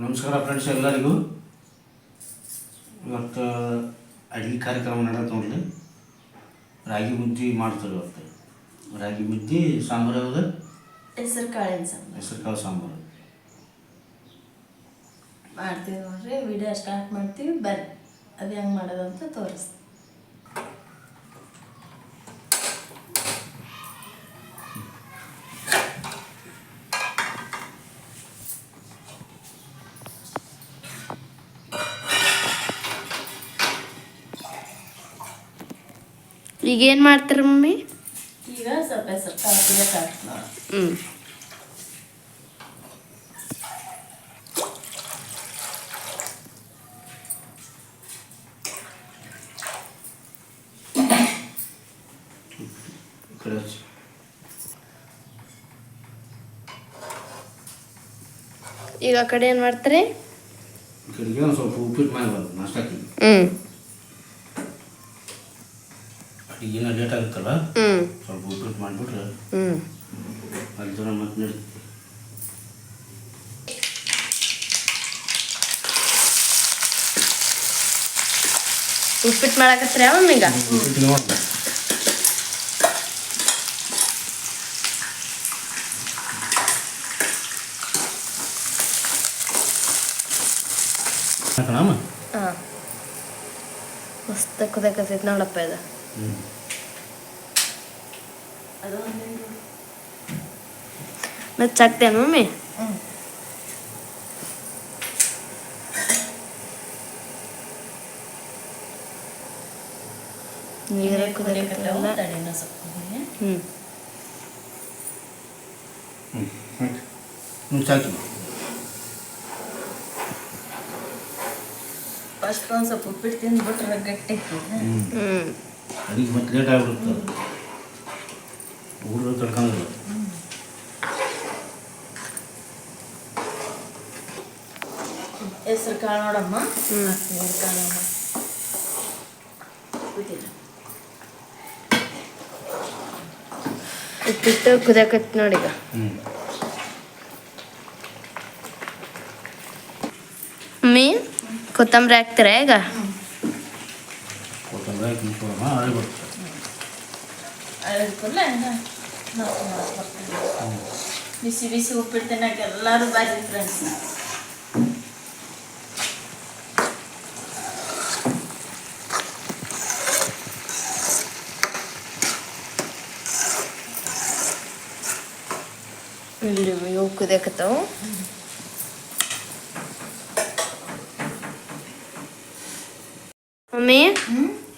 ನಮಸ್ಕಾರ ಫ್ರೆಂಡ್ಸ್ ಎಲ್ಲರಿಗೂ. ಇವತ್ತು ಅಡುಗೆ ಕಾರ್ಯಕ್ರಮ ನಡೆಯುತ್ತೆ ನೋಡ್ರಿ ರಾಗಿ ಮುದ್ದೆ ಮಾಡ್ತಾರೆ ಇವತ್ತು. ರಾಗಿ ಮುದ್ದೆ ಸಾಂಬಾರು ಯಾವುದು? ಹೆಸರು ಕಾಳಿನ ಸಾಂಬಾರು. ಹೆಸರು ಕಾಳು ಸಾಂಬಾರು. ಮಾಡ್ತೀವಿ ನೋಡ್ರಿ ವಿಡಿಯೋ ಸ್ಟಾರ್ಟ್ ಮಾಡ್ತೀವಿ ಬರ್ರಿ. ಅದು ಹೆಂಗೆ ಮಾಡೋದು ಅಂತ ತೋರಿಸ್ತೀವಿ ಈಗ ಏನು ಮಾಡ್ತೀರಿ ಮಮ್ಮಿ? ಈಗ ಸ್ವಲ್ಪ ಹೆಸರು ಹ್ಞೂ. ಈಗ ಆ ಕಡೆ ಏನು ಮಾಡ್ತಾರೆ? ಹ್ಞೂ ಅಡುಗೆನ ಲೇಟ್ ಆಗುತ್ತಲ್ಲ ಹ್ಞೂ ಸ್ವಲ್ಪ ಉಪ್ಪಿಟ್ಟು ಮಾಡಿಬಿಟ್ರೆ ಹ್ಞೂ ಅಲ್ಲಿ ಜನ ಮತ್ತೆ ನಡೀತದೆ ಉಪ್ಪಿಟ್ಟು ಮಾಡಕತ್ರಿ ಮಮ್ಮಿ ಈಗ ಉಪ್ಪಿಟ್ಟು ನೋಡ್ದೆ ಹಾಕೋಣಮ್ಮ ಹಾಂ. ಮಸ್ತ್ ಕುದಕತ್ತೈತಿ ನೋಡಪ್ಪ ಇದು. ಹ್ಞೂ ಅದು ಒಂದು ಮತ್ತೆ ಚಕ್ತೇನು ಮಮ್ಮಿ ಹ್ಞೂ ನೀರು ಕುದಿಯಕತ್ತವು ಕುದಕತ್ತಲ್ಲ ತಡಿನ ಸ್ವಲ್ಪ ಕುದಿಲಿ. ಹ್ಞೂ ಹ್ಞೂ ಆಯ್ತು ಹ್ಞೂ ಸಾಕು ಫಸ್ಟ್ ಒಂದು ಸ್ವಲ್ಪ ಉಪ್ಪಿಟ್ಟು ತಿಂದ್ಬಿಟ್ರೆ ಗಟ್ಟಿ ಆಕ್ಕೈತೆ. ಹ್ಞೂ ಹ್ಞೂ ಅಡಿಗೆ ಮತ್ತೆ ಲೇಟ್ ಆಗಿಬಿಡುತ್ತೆ ಊರು ತಡ್ಕೊಂಡಿಲ್ಲ ಹೆಸರು ಕಾಳು ನೋಡಮ್ಮ. ಹ್ಞೂ ನೀರು ಕಾಳಮ್ಮ ಉಪ್ಪಿಟ್ಟು ಕುದಕತ್ತಿ ನೋಡಿ ಈಗ. ಹ್ಞೂ ಮಮ್ಮಿ ಕೊತ್ತಂಬರಿ ಹಾಕ್ತೀರಾ ಈಗ? ಕೊತ್ತಂಬರಿ ಹಾಕಿ ಅಳದ ಕೂಡಲೇ? ಬಿಸಿ ಬಿಸಿ ಉಪ್ಪಿಟ್ಟು ತಿನ್ನಕ್ಕೆ ಎಲ್ಲರೂ ಬರ್ರಿ ಫ್ರೆಂಡ್ಸ್ ಇಲ್ಲಿ ಇವು ಕುದಿಯಕತ್ತವು ಮಮ್ಮಿ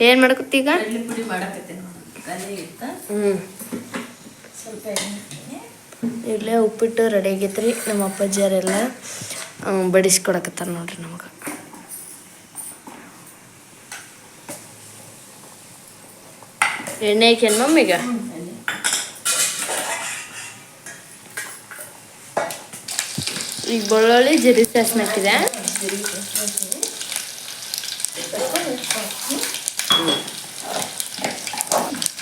ಏನು ಮಾಡಕತ್ತೀಗ? ಪುಡಿ ಮಾಡಕತ್ತೀನಿ ಹ್ಮ್. ಸ್ವಲ್ಪ ಇಲ್ಲೇ ಉಪ್ಪಿಟ್ಟು ರೆಡಿ ಆಗೈತ್ರಿ. ನಮ್ಮ ಅಪ್ಪಾಜಿಯರೆಲ್ಲ ಬಡಿಸ್ಕೊಡಕತ್ತಾರ ನೋಡ್ರಿ ನಮಗೆ. ಎಣ್ಣೆ ಹಾಕ್ಯನ್ ಮಮ್ಮಿಗ. ಈಗ? ಬೆಳ್ಳುಳ್ಳಿ ಜೀರಿಗೆ ಸಾಸ್ನ ಹಾಕಿದೆ.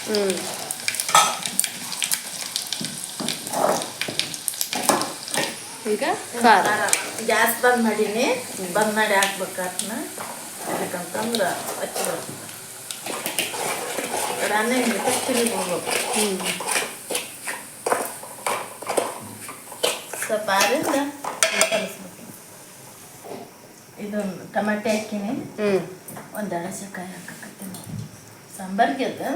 ಹ್ಞೂ ಈಗ? ಖಾರ. ಗ್ಯಾಸ್ ಬಂದ್ ಮಾಡೀನಿ. ಬಂದ್ ಮಾಡಿ ಹಾಕ್ಬೇಕು ಅದನ್ನ ಯಾಕಂತಂದ್ರೆ ಹಚ್ಚಿ ಬರ್ತದೆ ಕಡಾನೆ ತಿರುಗಿ ಹೋಗ್ಬೇಕು ಹ್ಞೂ ಸ್ವಲ್ಪ ಆರಿಂದ ಇದು ಟಮಾಟೆ ಹಾಕಿನಿ. ಒಂದು ಅಣಸೆಕಾಯಿ ಹಾಕಕತ್ತೀನಿ. ಸಾಂಬಾರ್ಗೆ ಅದು.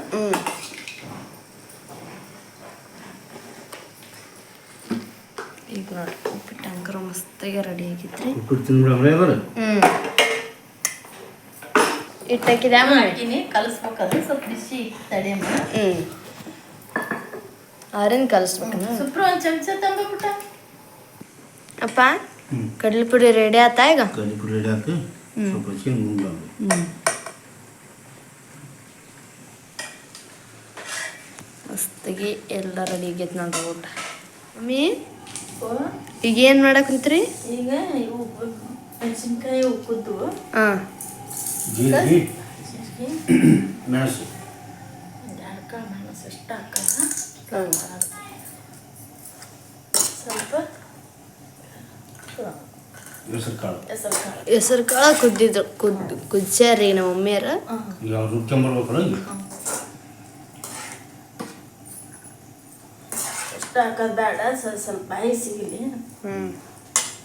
ಈಗ ನೋಡಿ ಅಂಕರ ಮಸ್ತಾಗಿ ರೆಡಿ ಆಗಿತ್ರಿ ಹ್ಞೂ ಇಟ್ಟಾಕಿದೆ ಮಾಡಿ ಹಾಕಿನಿ ಕಲಿಸ್ಬೇಕದು ಸ್ವಲ್ಪ ಬಿಸಿ ತಡಿಯಮ್ಮ ಹ್ಞೂ ಆರಿನ ಕಲಿಸ್ಬೇಕನ ಸುಪ್ರು ಒಂದು ಚಮಚ ತಂಬಿಟ್ಟ ಅಪ್ಪ ಕಡಲೆ ಪುಡಿ ರೆಡಿ ಆತಾ ಈಗ? ಕಡ್ಲಿ ಪುಡಿ ರೆಡಿ ಹಾಕಿ ಸ್ವಲ್ಪ ಮುಂದೆ ಮಸ್ತಾಗಿ ಎಲ್ಲ ರೆಡಿ ಆಗೈತೆ ನೋಡ್ರಿ ಊಟ. ಮಮ್ಮಿ? ಈಗ ಏನು ಮಾಡಕ್ಕಂತ್ರಿ ಈಗ ಇವು ಮೆಣಸಿನ್ಕಾಯಿ ಉಕ್ಕುದ್ದು ಹಾಂ. ಜೀರಿಗೆ ಮೆಣಸು. ಹಾಕಲ್ಲ. ಸ್ವಲ್ಪ ಹೆಸರು ಕಾಳು ಕುದ್ದಿದ್ರು ಕುದ್ ಕುದ್ಸ್ಯಾರಿ ನಮ್ಮ ಮಮ್ಮಿಯರ ರುಬ್ಕೊಂಬರ್ಬೇಕಲ್ಲ ಈಗ ಎಷ್ಟು ಹಾಕೋದು ಬೇಡ ಸ್ವಲ್ಪ ಸ್ವಲ್ಪ ಬಾಯಿ ಸಿಗಲಿ ಹ್ಞೂ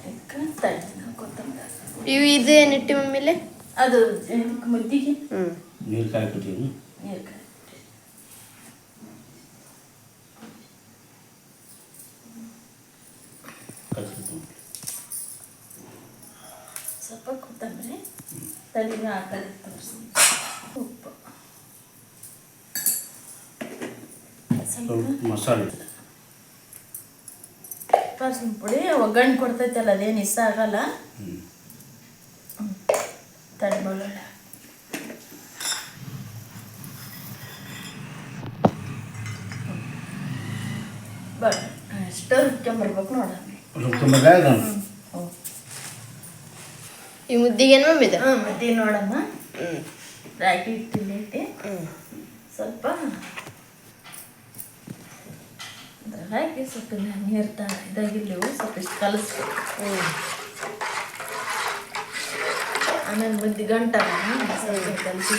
ಅದಕ್ಕೆ ತಣ್ಣಗೆ ಕೊತ್ತಂಬರಿ ಇವು ಇದೇನಿಟ್ಟು ಮಮ್ಮಿಲೆ? ಅದು ಇದಕ್ಕೆ ಮುದ್ದಿಗೆ? ಹ್ಞೂ ನೀರು ಕಾಯ್ಕೊತೀನಿ ನೀರು ಕಾಯಿ ಕಚ್ಕೊತೀನಿ ಸ್ವಲ್ಪ ಕೊತ್ತಂಬರಿ. ತಲೆಗೆ ಹಾಕೋದು ತೋರಿಸಿ. ಉಪ್ಪು. ಸ್ವಲ್ಪ ಸ್ವಲ್ಪ ಮಸಾಲೆ. ಅರ್ಶಿನ ಪುಡಿ ಒಗ್ಗರಣೆ ಕೊಡ್ತೈತಲ್ಲ ಅದೇನು ಇಷ್ಟ ಆಗಲ್ಲ. ಹ್ಞೂ ಬ ಅಷ್ಟು ರುಬ್ಕೊಂಬರ್ಬೇಕು ನೋಡ. ಈ ಮುದ್ದಿಗೆ ಏನು ಮಮ್ಮಿದ ಹಾಂ ಮತ್ತೆ ನೋಡಮ್ಮ. ಹ್ಞೂ ರಾಗಿ ಸ್ವಲ್ಪ ಹಾಕಿ ಸ್ವಲ್ಪ ನೀರು ತ ಇದಾಗಿರ್ಲಿವು ಸ್ವಲ್ಪ ಇಷ್ಟು ಕಲಿಸ್ಬೇಕು. ಹ್ಞೂ ಆಮೇಲೆ ಮುದ್ದೆ ಗಂಟ ಸ್ವಲ್ಪ ಕಲಿಸಿ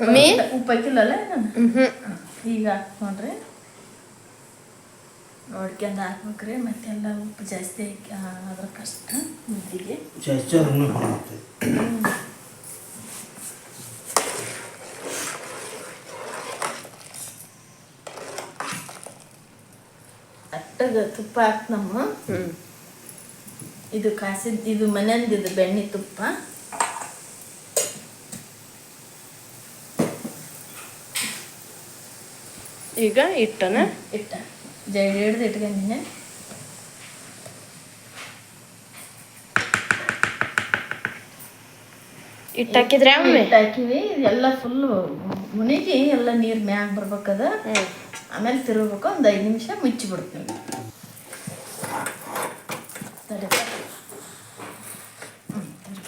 ಮಮ್ಮಿ ಉಪ್ಪು ಹಾಕಿಲ್ಲಲ್ಲ ಈಗ ಹಾಕ್ಕೊಂಡ್ರೆ ನೋಡ್ಕೊಂಡು ಹಾಕ್ಬೇಕ್ರಿ ಮತ್ತೆಲ್ಲ ಉಪ್ಪು ಜಾಸ್ತಿ ಹಾಕಿ ಅದ್ರ ಕಷ್ಟ ಮುದ್ದಿಗೆ. ಜಾಸ್ತಿ ಅಟ್ಟಗ ತುಪ್ಪ ಹಾಕಿ ನಮ್ಮ ಇದು ಕಾಸಿದ ಇದು ಮನೆಯಿಂದ ಇದು ಬೆಣ್ಣೆ ತುಪ್ಪ. ಈಗ ಇಟ್ಟನ ಇಟ್ಟ ಜೈ ಹಿಡ್ದು ಇಟ್ಕೊಂಡಿನಿ ಇಟ್ಟಾಕಿದ್ರೆ ಹಾಕಿವಿ. ಎಲ್ಲ ಫುಲ್ಲು ಮುನಿಗಿ ಎಲ್ಲ ನೀರು ಮ್ಯಾಗ ಬರ್ಬೇಕದ. ಆಮೇಲೆ ತಿರುಗಬೇಕು ಒಂದು ಐದು ನಿಮಿಷ ಮುಚ್ಚಿ ಬಿಡ್ತೀವಿ ತಡಿ ಹ್ಮ್, ತಡಿ.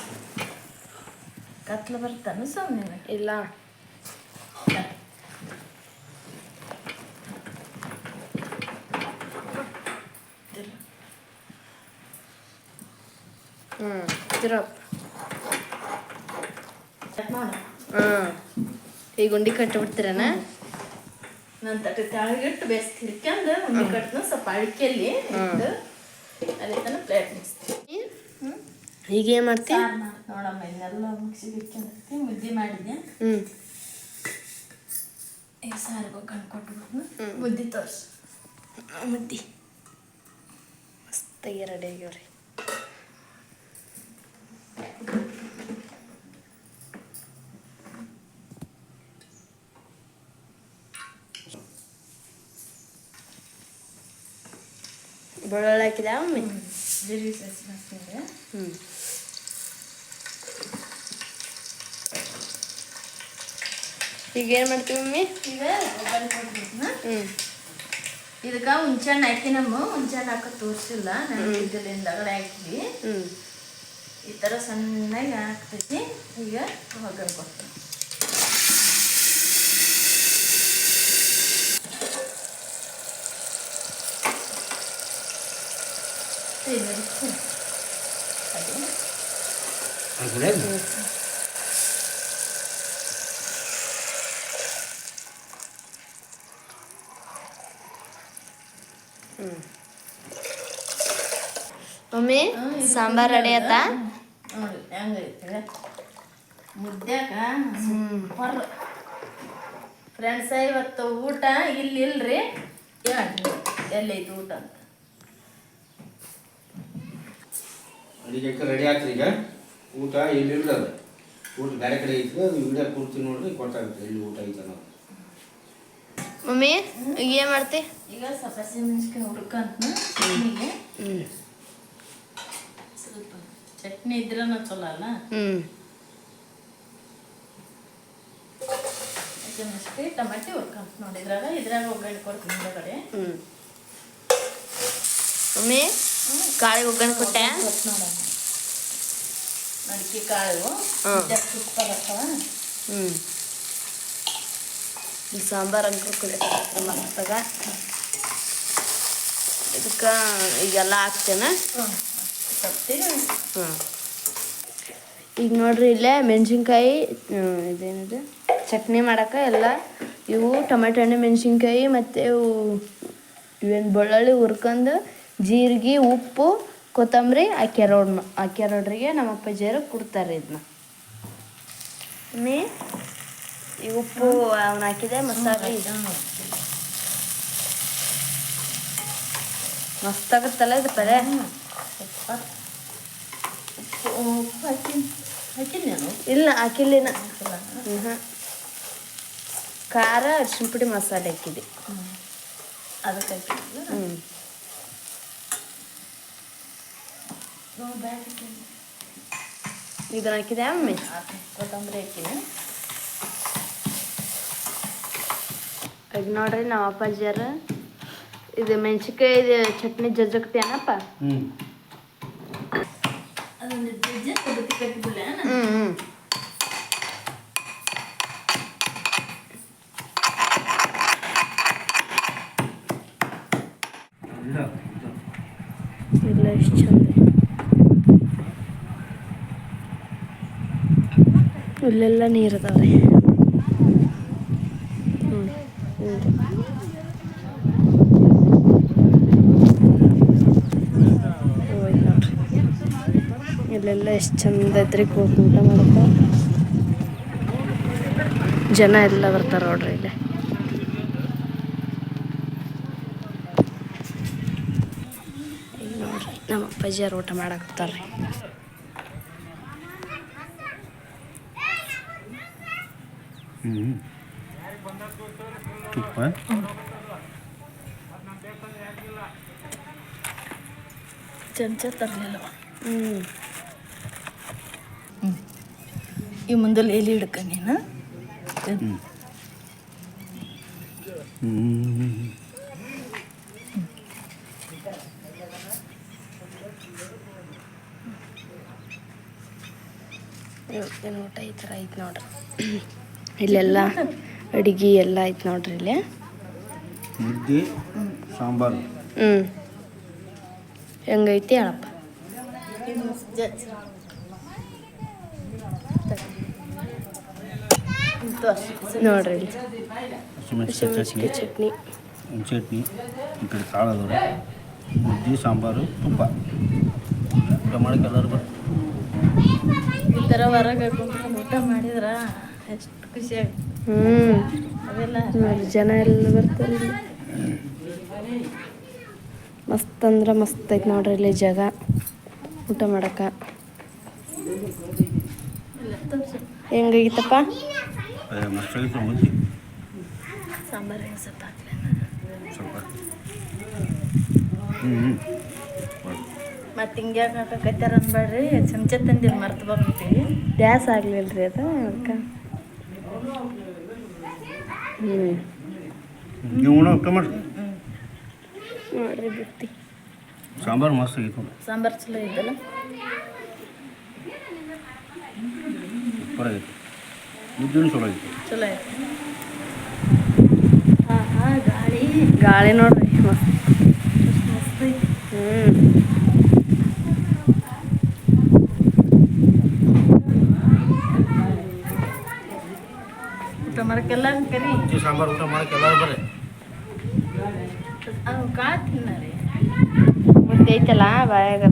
ಕತ್ಲು ಬರ್ತಾನೆ ಸುಮ್ಮನೆ ಇಲ್ಲ. ಹ್ಞೂ ತಿರಪ್ಪ ನೋಡ ಹಾಂ ಈಗ ಉಂಡಿ ಕಟ್ಟಿಬಿಡ್ತೀರನ ತಟ್ಟೆ ತೆಳಗಿಟ್ಟು ಬೇಸ್ ತಿರ್ಕೊಂಡು ಉಂಡೆ ಕಟ್ನ ಸ್ವಲ್ಪ ಅಡಿಕೆಯಲ್ಲಿ ಇಟ್ಟು ಅಲ್ಲಿ ತನಕ ಪ್ಲೇಟ್ ಮುಗಿಸ್ತೀನಿ ಈಗ ಏನು ಮಾಡ್ತೀನಿ ನೋಡಮ್ಮ ಇನ್ನೆಲ್ಲ ಮುಗಿಸಿ ಬಿಟ್ಕೊಂಡಿರ್ತೀನಿ ಮುದ್ದೆ ಮಾಡಿದ್ದೆ ಈ ಸಾರಿಗೆ ಕಣ್ಣು ಕೊಟ್ಬಿಡ್ನು ಮುದ್ದೆ ತೋರಿಸು. ಮುದ್ದೆ. ಮಸ್ತಾಗಿ ರೆಡಿ ಆಗ್ಯಾವ್ರಿ ಬೆಳ್ಳುಳ್ಳಿ ಹಾಕಿದ ಜೀರಿಗೆ ಸಾಸಿವೆ ಹಾಕ್ತಿದ್ರೆ ಹ್ಞೂ ಈಗ ಏನು ಮಾಡ್ತೀವಿ ಮಮ್ಮಿ? ಈಗ ಒಗ್ಗರಣೆ ಕೊಟ್ಬಿಡ್ನ ಹ್ಞೂ ಇದಕ್ಕೆ ಹುಂಚೆಹಣ್ಣು ಹಾಕಿ ನಮ್ಮ ಹುಂಚೆಹಣ್ಣು ಹಾಕೋದು ತೋರಿಸಿಲ್ಲ. ನಾನು ಇದರಿಂದ ಒಳಗಡೆ ಹಾಕಿದ್ವಿ ಹ್ಞೂ ಈ ಥರ ಸಣ್ಣಗೆ ಹಾಕ್ತೈತಿ ಈಗ ಒಗ್ಗರಣೆ ಕೊಡ್ತೀನಿ ಇದು ಅದು ಆ ಕಡೆ ಮಮ್ಮಿ ಸಾಂಬಾರ್ ರೆಡಿ ಆತ ನೋಡಿ ಹೆಂಗೈತೆ ಮುದ್ದ್ಯಾಕ ಸೂಪರ್ ಫ್ರೆಂಡ್ಸ ಇವತ್ತು ಊಟ ಇಲ್ಲಿ ಇಲ್ರಿ ಎಲ್ಲೈತಿ ಊಟ? ಅಂತ ಅಡಿಗೆ ರೆಡಿ ಆಗ್ತದೆ ಈಗ. ಊಟ ಎಲ್ಲಿಲ್ಲ ಅದು ಊಟ ಬೇರೆ ಕಡೆ ಐತಿ ಅದು ವಿಡಿಯೋ ಪೂರ್ತಿ ನೋಡ್ರಿ ಗೊತ್ತಾಗುತ್ತೆ ಎಲ್ಲಿ ಊಟ ಐತೆ ಅನ್ನೋದು. ಮಮ್ಮಿ ಈಗ ಏನು ಮಾಡ್ತಿ? ಈಗ ಸ್ವಲ್ಪ ಹಸಿಮೆಣಸಿನ ಹುರ್ಕಂತ ಚಟ್ನಿಗೆ. ಹ್ಞೂ ಸ್ವಲ್ಪ ಚಟ್ನಿ ಇದ್ರನ ಚಲೋ ಅಲ್ಲ? ಹ್ಞೂ ಹಸಿಮೆಣ್ಸಿಕಾಯಿ ಟಮಾಟಿ ಹುರ್ಕಂತ ನೋಡಿ ಇದ್ರಾಗ ಇದ್ರಾಗ ಒಗ್ಗರಣೆ ಕೊಡ್ತೀನಿ ಹಿಂದಗಡೆ. ಹ್ಞೂ ಮಮ್ಮಿ? ಕಾಳಿಗೆ ಒಗ್ಗರಣೆ ಕೊಟ್ಟೆ? ಮಡಿಕೆ ಕಾಳು ಹ್ಞೂ ಈ ಸಾಂಬಾರು ಅಂಕರ್ ಕುಡಿಯಕ್ಕೆ ಇದಕ್ಕೆ ಈಗೆಲ್ಲ ಹಾಕ್ತೇನೆ. ಹ್ಞೂ ಈಗ ನೋಡ್ರಿ ಇಲ್ಲೇ ಮೆಣಸಿನ್ಕಾಯಿ ಇದೇನಿದೆ? ಚಟ್ನಿ ಮಾಡಕ್ಕೆ ಎಲ್ಲ ಇವು ಟೊಮೆಟೊ ಹಣ್ಣು ಮೆಣಸಿನ್ಕಾಯಿ ಮತ್ತು ಇವು ಇವೇನು ಬೆಳ್ಳುಳ್ಳಿ ಹುರ್ಕೊಂಡು ಜೀರಿಗೆ ಉಪ್ಪು ಕೊತ್ತಂಬರಿ ಹಾಕ್ಯಾರ ನೋಡ್ರಿಗೆ ನಮ್ಮ ಅಪ್ಪಾಜಿಯರು ಕೊಡ್ತಾರೆ ಇದನ್ನ ಈ ಉಪ್ಪು ಅವನ್ನ ಹಾಕಿದೆ ಮಸಾಲೆ. ಮಸ್ತಾಗುತ್ತಲ್ಲ ಇದು ಪದೇ ಇಲ್ಲ ಹಾಕಿಲ್ಲಿನ. ಹಾಕಿಲ್ಲ. ಖಾರ ಅರ್ಶಿನ ಪುಡಿ ಮಸಾಲೆ ಹಾಕಿದೆ ಅದಕ್ಕೆ ಹ್ಞೂ ಇದನ್ನ ಹಾಕಿದೆ ಅಮ್ಮಿ ಹಾಕಿ ಕೊತ್ತಂಬರಿ ಹಾಕಿನಿ ಈಗ ನೋಡ್ರಿ ನಮ್ಮ ಅಪ್ಪಾಜಿಯರ ಇದು ಮೆಣಸಿನ್ಕಾಯಿ ಇದು ಚಟ್ನಿ ಜಜ್ಜಕ್ತಿ ಏನಪ್ಪ ಇಲ್ಲ ಎಷ್ಟು ಚಂದ ಇಲ್ಲೆಲ್ಲ ನೀರು ಅದಾವೆ ಹ್ಞೂ ಇಲ್ಲೆಲ್ಲ ಎಷ್ಟು ಚಂದ ಐತ್ರಿ ಕೂತು ಊಟ ಮಾಡಕ್ಕೆ. ಜನ ಎಲ್ಲ ಬರ್ತಾರೆ ನೋಡ್ರಿ ಇಲ್ಲಿ. ನೋಡ್ರಿ, ನಮ್ಮ ಅಪ್ಪಾಜಿಯವ್ರು ಊಟ ಮಾಡಾಕತ್ತಾರ್ರಿ ತುಪ್ಪ ಚಮಚ ತರಲಿಲ್ಲ ಹ್ಞೂ ಈ ಮುಂದಲ್ಲಿ ಎಲ್ಲಿ ಹಿಡ್ಕ ನೀನು ಊಟ ಈ ಥರ ಐತೆ ನೋಡ್ರಿ ಇಲ್ಲೆಲ್ಲ ಅಡಿಗೆ ಎಲ್ಲ ಐತೆ ನೋಡ್ರಿ ಇಲ್ಲಿ? ಮುದ್ದೆ ಸಾಂಬಾರು. ಹ್ಞೂ ಹೆಂಗೈತಿ ಹೇಳಪ್ಪ? ನೋಡ್ರಿ ಚಟ್ನಿ. ಚಟ್ನಿ. ಚಟ್ನಿ ಈ ಕಡೆ ಕಾಳದವರು ಮುದ್ದೆ ಸಾಂಬಾರು ತುಪ್ಪ. ಊಟ ಮಾಡಕ್ಕೆ ಎಲ್ಲರೂ ಬರ್ತಾರೆ ಈ ಥರ ಹೊರಗೆ ಊಟ ಮಾಡಿದ್ರ ಎಷ್ಟು ಖುಷಿ ಆಗುತ್ತೆ ಹ್ಞೂ ಅದೆಲ್ಲ ಜನ ಎಲ್ಲ ಬರ್ತಾರೆ ಮಸ್ತ್ ಅಂದ್ರೆ ಮಸ್ತ್ ಐತೆ ನೋಡ್ರಿ ಇಲ್ಲಿ ಜಾಗ. ಊಟ ಮಾಡಕ್ಕೆ. ಹೆಂಗಾಗಿತ್ತಪ್ಪ ಸಾಂಬಾರು ಹೆಂಗೆ ಸ್ವಲ್ಪ ಮತ್ತೆ ಹಿಂಗೆ ಹಾಕಕತ್ತಾರ ಅನ್ಬೇಡ್ರಿ ಚಮಚ ತಂದಿಲ್ಲ ಮರ್ತು ಬರ್ತೀವಿ ಗ್ಯಾಸ್ ಆಗ್ಲಿಲ್ಲ ರೀ ಅದು ಅದಕ್ಕೆ? ನೋಡ್ರಿ ಬಿತ್ತಿ ಸಾಂಬಾರು ಮಸ್ತ್ ಆಗಿತ್ತು. ಸಾಂಬಾರು ಚಲೋ ಇದ್ದಲ್ಲ ಸೂಪರ್ ಆಗಿತ್ತು. ಮುದ್ದೆನೂ ಚಲೋ ಆಗಿತ್ತು. ಚಲೋ ಆಯ್ತು. ಹಾಂ ಹಾಂ ಗಾಳಿ. ಗಾಳಿ ನೋಡ್ರಿ ಮಸ್ತ್. ಮಸ್ತ್ ಐತಿ ಹ್ಞೂ ಊಟ ಮಾಡಕ್ಕೆಲ್ಲ ಕರಿ ಮುದ್ದೆ ಸಾಂಬಾರು ಊಟ ಮಾಡಕ್ಕೆ ಎಲ್ಲರೂ ಬರ್ರಿ ಅವು ಕಾಳು ತಿನ್ನರಿ ಮುದ್ದೆ ಐತಲ್ಲ ಬಾಯಾಗ